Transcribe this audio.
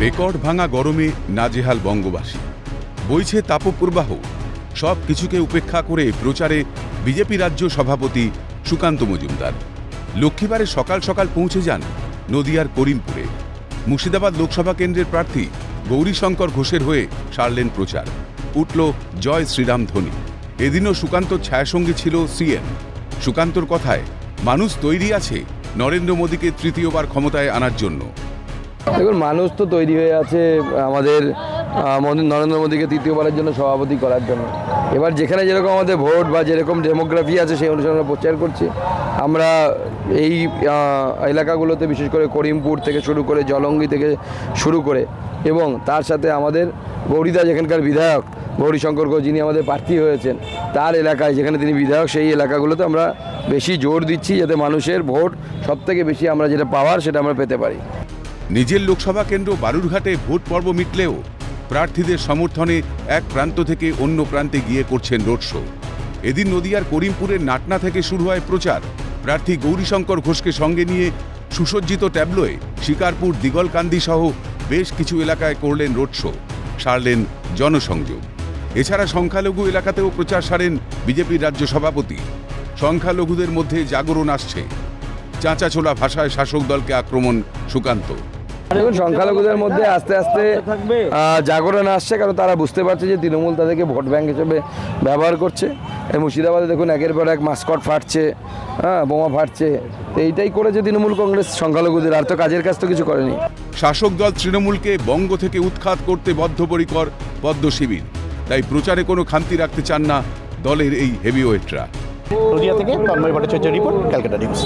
Record ভাঙা গরমে নাজেহাল বঙ্গবাসী। বইছে তাপপ্রবাহ সব কিছুকে উপেক্ষা করে প্রচারে বিজেপি রাজ্য সভাপতি সুকান্ত মজুমদার। লক্ষ্মীবারে সকাল সকাল পৌঁছে যান নদিয়ার করিমপুরে। মুর্শিদাবাদ লোকসভা কেন্দ্রের প্রার্থী গৌরীশঙ্কর ঘোষের হয়ে সারলেন প্রচার। উঠল জয় শ্রীরাম ধ্বনি। এদিনও সুকান্ত ছায়াসঙ্গী ছিল সিএন সুকান্তর কথায়, মানুষ তৈরি আছে নরেন্দ্র মোদীকে তৃতীয়বার ক্ষমতায় আনার জন্য। দেখুন, মানুষ তো তৈরি হয়ে আছে আমাদের নরেন্দ্র মোদীকে তৃতীয়বারের জন্য সভাপতি করার জন্য। এবার যেখানে যেরকম আমাদের ভোট বা যেরকম ডেমোগ্রাফি আছে, সেই অনুসারে আমরা প্রচার করছি। আমরা এই এলাকাগুলোতে, বিশেষ করে করিমপুর থেকে শুরু করে জলঙ্গি থেকে শুরু করে এবং তার সাথে আমাদের গৌরীদা যেখানকার বিধায়ক, গৌরীশঙ্কর যিনি আমাদের প্রার্থী হয়েছেন, তার এলাকায় যেখানে তিনি বিধায়ক, সেই এলাকাগুলোতে আমরা বেশি জোর দিচ্ছি যাতে মানুষের ভোট সবথেকে বেশি আমরা যেটা পাওয়ার, সেটা আমরা পেতে পারি। নিজের লোকসভা কেন্দ্র বালুরঘাটে ভোট পর্ব মিটলেও প্রার্থীদের সমর্থনে এক প্রান্ত থেকে অন্য প্রান্তে গিয়ে করছেন রোড শো। এদিন নদিয়ার করিমপুরের নাটনা থেকে শুরু হয় প্রচার। প্রার্থী গৌরীশঙ্কর ঘোষকে সঙ্গে নিয়ে সুসজ্জিত ট্যাবলোয়ে শিকারপুর দিগলকান্দি সহ বেশ কিছু এলাকায় করলেন রোড শো, সারলেন জনসংযোগ। এছাড়া সংখ্যালঘু এলাকাতেও প্রচার সারেন বিজেপির রাজ্য সভাপতি। সংখ্যালঘুদের মধ্যে জাগরণ আসছে। চাঁচাছোলা ভাষায় শাসক দলকে আক্রমণ সুকান্ত। দেখুন সংখ্যালঘুদের মধ্যে আস্তে আস্তে জাগরণ আসছে কারণ তারা বুঝতে পারছে যে তৃণমূল তাদেরকে ভোট ব্যাংক হিসেবে ব্যবহার করছে। এই মুর্শিদাবাদে দেখুন একের পর এক মাস্কট ফাটছে হ্যাঁ বোমা ফাটছে। তো এইটাই করেছে তৃণমূল কংগ্রেস সংখ্যালঘুদের আর তো কাজের কাজ তো কিছু করেনি। শাসক দল তৃণমূলকে বঙ্গ থেকে উৎখাত করতে বদ্ধপরিকর পদ্ম শিবির। তাই প্রচারে কোনো খান্তি রাখতে চান না দলের এই হেভিওয়েটরা নদিয়া থেকে Tanmoy Bhattacharya report Calcutta News.